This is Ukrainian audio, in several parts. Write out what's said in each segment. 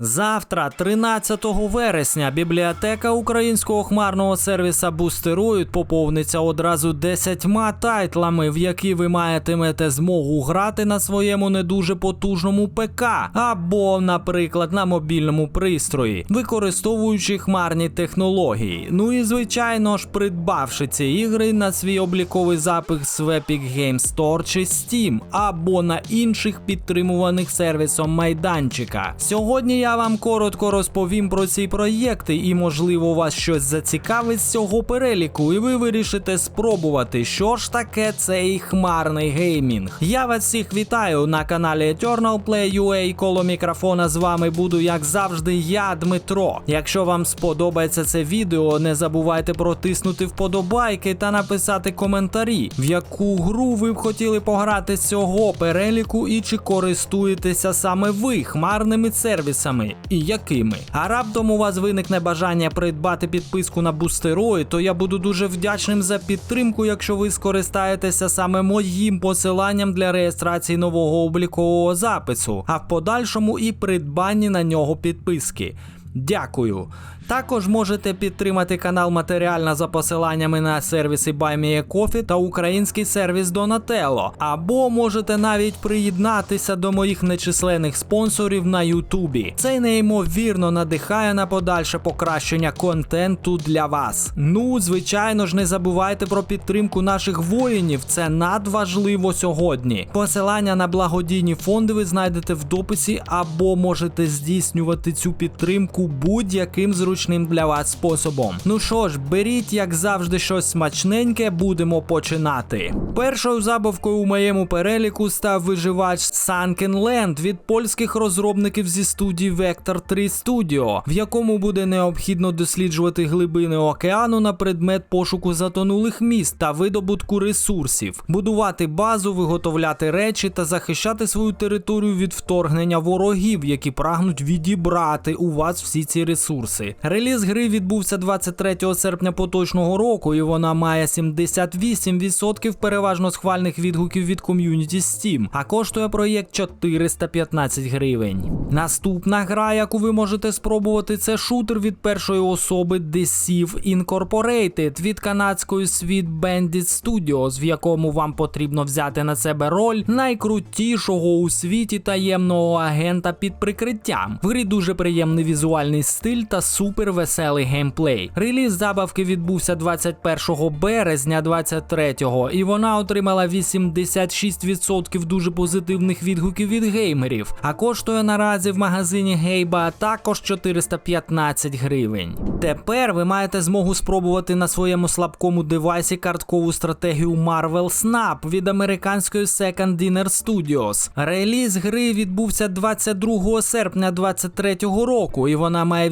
Завтра, 13 вересня, бібліотека українського хмарного сервіса Бустероїд поповниться одразу 10 тайтлами, в які ви матимете змогу грати на своєму не дуже потужному ПК або, наприклад, на мобільному пристрої, використовуючи хмарні технології. Ну і звичайно ж, придбавши ці ігри на свій обліковий запис в Epic Games Store чи Steam або на інших підтримуваних сервісом майданчика. Сьогодні я вам коротко розповім про ці проєкти, і можливо вас щось зацікавить з цього переліку, і ви вирішите спробувати, що ж таке цей хмарний геймінг. Я вас всіх вітаю на каналі Eternal Play UA. Коло мікрофона з вами буду, як завжди, я, Дмитро. Якщо вам сподобається це відео, не забувайте протиснути вподобайки та написати коментарі, в яку гру ви б хотіли пограти з цього переліку і чи користуєтеся саме ви хмарними сервісами і якими. А раптом у вас виникне бажання придбати підписку на бустерої, то я буду дуже вдячним за підтримку, якщо ви скористаєтеся саме моїм посиланням для реєстрації нового облікового запису, а в подальшому і придбанні на нього підписки. Дякую. Також можете підтримати канал матеріально за посиланнями на сервіси BuyMeACoffee та український сервіс Donatello. Або можете навіть приєднатися до моїх нечисленних спонсорів на Ютубі. Це неймовірно надихає на подальше покращення контенту для вас. Ну, звичайно ж, не забувайте про підтримку наших воїнів. Це надважливо сьогодні. Посилання на благодійні фонди ви знайдете в дописі, або можете здійснювати цю підтримку будь-яким зручним для вас способом. Ну що ж, беріть, як завжди, щось смачненьке, будемо починати. Першою забавкою у моєму переліку став виживач Sunken Land від польських розробників зі студії Vector 3 Studio, в якому буде необхідно досліджувати глибини океану на предмет пошуку затонулих міст та видобутку ресурсів, будувати базу, виготовляти речі та захищати свою територію від вторгнення ворогів, які прагнуть відібрати у вас всі ці ресурси. Реліз гри відбувся 23 серпня поточного року, і вона має 78% переважно схвальних відгуків від ком'юніті Steam, а коштує проєкт 415 гривень. Наступна гра, яку ви можете спробувати, це шутер від першої особи Deceive Incorporated від канадської Sweet Bandit Studios, в якому вам потрібно взяти на себе роль найкрутішого у світі таємного агента під прикриттям. В грі дуже приємний візуальний стиль та супер веселий геймплей. Реліз забавки відбувся 21 березня 23-го, і вона отримала 86% дуже позитивних відгуків від геймерів, а коштує наразі в магазині Гейба також 415 гривень. Тепер ви маєте змогу спробувати на своєму слабкому девайсі карткову стратегію Marvel Snap від американської Second Dinner Studios. Реліз гри відбувся 22 серпня 23-го року, і вона має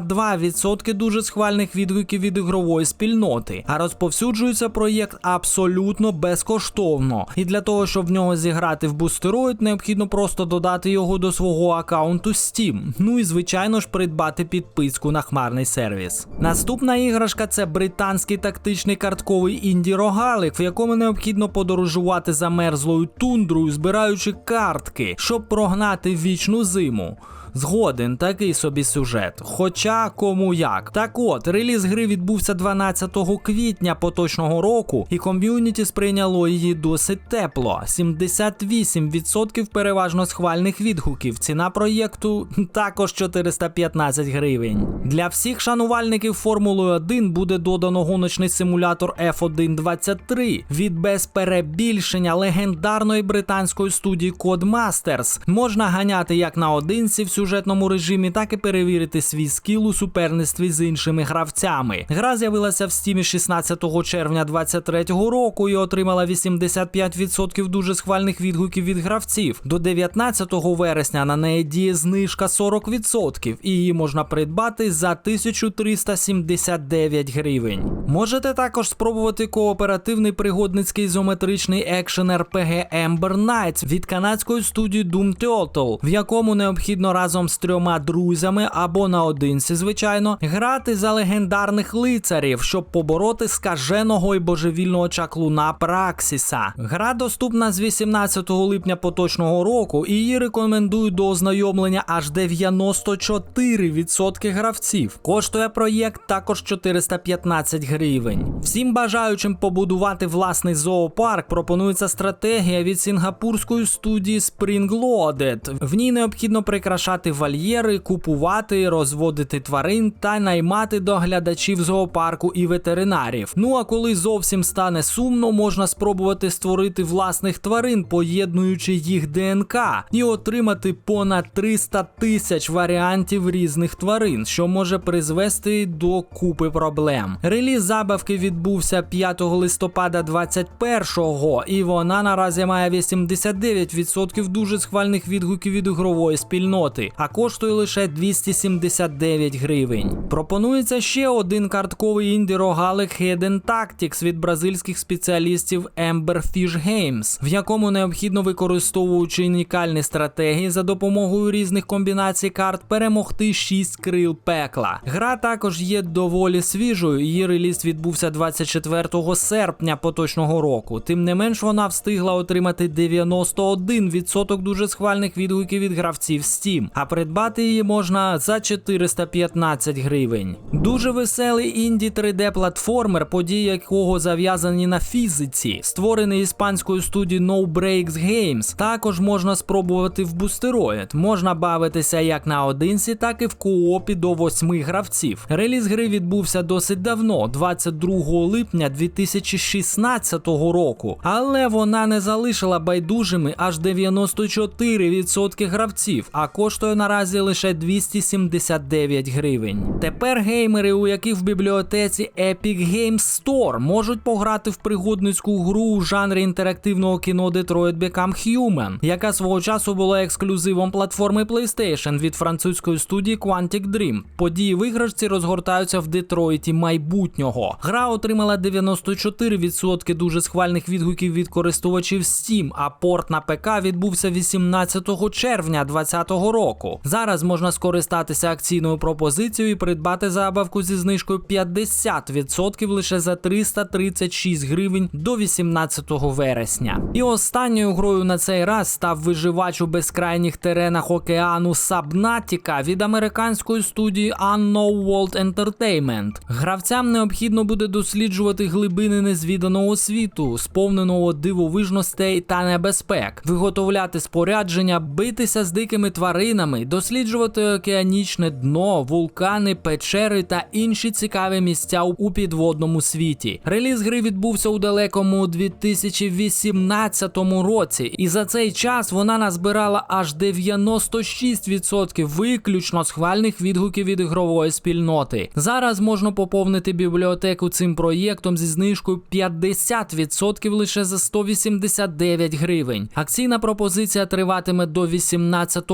82% дуже схвальних відгуків від ігрової спільноти. А розповсюджується проєкт абсолютно безкоштовно. І для того, щоб в нього зіграти в бустероїд, необхідно просто додати його до свого аккаунту Steam. Ну і звичайно ж придбати підписку на хмарний сервіс. Наступна іграшка це британський тактичний картковий інді рогалик, в якому необхідно подорожувати за мерзлою тундрою, збираючи картки, щоб прогнати вічну зиму. Згоден, такий собі сюжет. Хоча кому як. Так от, реліз гри відбувся 12 квітня поточного року, і ком'юніті сприйняло її досить тепло. 78% переважно схвальних відгуків. Ціна проєкту також 415 гривень. Для всіх шанувальників Формули 1 буде додано гоночний симулятор F123 від без перебільшення легендарної британської студії Codemasters. Можна ганяти як наодинці всю сюжетному режимі, так і перевірити свій скіл у суперництві з іншими гравцями. Гра з'явилася в стімі 16 червня 2023 року і отримала 85% дуже схвальних відгуків від гравців. До 19 вересня на неї діє знижка 40%, і її можна придбати за 1379 гривень. Можете також спробувати кооперативний пригодницький ізометричний екшен RPG Ember Knights від канадської студії Doom Turtle, в якому необхідно разом разом з трьома друзями або наодинці, звичайно, грати за легендарних лицарів, щоб побороти скаженого і божевільного чаклуна Праксіса. Гра доступна з 18 липня поточного року, і її рекомендують до ознайомлення аж 94% гравців. Коштує проєкт також 415 гривень. Всім бажаючим побудувати власний зоопарк пропонується стратегія від сінгапурської студії Springloaded. В ній необхідно прикрашати вольєри, купувати, розводити тварин та наймати доглядачів зоопарку і ветеринарів. Ну а коли зовсім стане сумно, можна спробувати створити власних тварин, поєднуючи їх ДНК, і отримати понад 300 тисяч варіантів різних тварин, що може призвести до купи проблем. Реліз забавки відбувся 5 листопада 21-го, і вона наразі має 89% дуже схвальних відгуків від ігрової спільноти, а коштує лише 279 гривень. Пропонується ще один картковий інді рогалик Hidden Tactics від бразильських спеціалістів Emberfish Games, в якому необхідно використовуючи унікальні стратегії за допомогою різних комбінацій карт перемогти 6 крил пекла. Гра також є доволі свіжою. Її реліз відбувся 24 серпня поточного року. Тим не менш, вона встигла отримати 91% дуже схвальних відгуків від гравців Steam, а придбати її можна за 415 гривень. Дуже веселий інді 3D-платформер, події якого зав'язані на фізиці, створений іспанською студією No Breaks Games. Також можна спробувати в бустероїд. Можна бавитися як наодинці, так і в коопі до 8 гравців. Реліз гри відбувся досить давно, 22 липня 2016 року, але вона не залишила байдужими аж 94% гравців, а коштує наразі лише 279 гривень. Тепер геймери, у яких в бібліотеці Epic Games Store можуть пограти в пригодницьку гру у жанрі інтерактивного кіно Detroit Become Human, яка свого часу була ексклюзивом платформи PlayStation від французької студії Quantic Dream. Події в іграшці розгортаються в Детройті майбутнього. Гра отримала 94% дуже схвальних відгуків від користувачів Steam, а порт на ПК відбувся 18 червня 2020 року. Зараз можна скористатися акційною пропозицією і придбати забавку зі знижкою 50% лише за 336 гривень до 18 вересня. І останньою грою на цей раз став виживач у безкрайніх теренах океану Subnautica від американської студії Unknown World Entertainment. Гравцям необхідно буде досліджувати глибини незвіданого світу, сповненого дивовижностей та небезпек, виготовляти спорядження, битися з дикими тваринами, досліджувати океанічне дно, вулкани, печери та інші цікаві місця у підводному світі. Реліз гри відбувся у далекому 2018 році, і за цей час вона назбирала аж 96% виключно схвальних відгуків від ігрової спільноти. Зараз можна поповнити бібліотеку цим проєктом зі знижкою 50% лише за 189 гривень. Акційна пропозиція триватиме до 18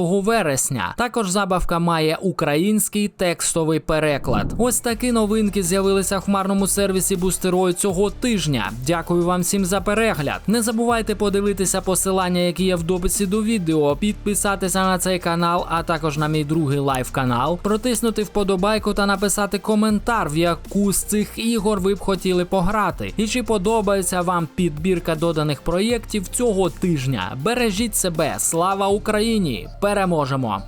вересня. Також забавка має український текстовий переклад. Ось такі новинки з'явилися в хмарному сервісі Бустерою цього тижня. Дякую вам всім за перегляд. Не забувайте подивитися посилання, які є в дописі до відео, підписатися на цей канал, а також на мій другий лайв канал, протиснути вподобайку та написати коментар, в яку з цих ігор ви б хотіли пограти. І чи подобається вам підбірка доданих проєктів цього тижня? Бережіть себе, слава Україні! Переможемо!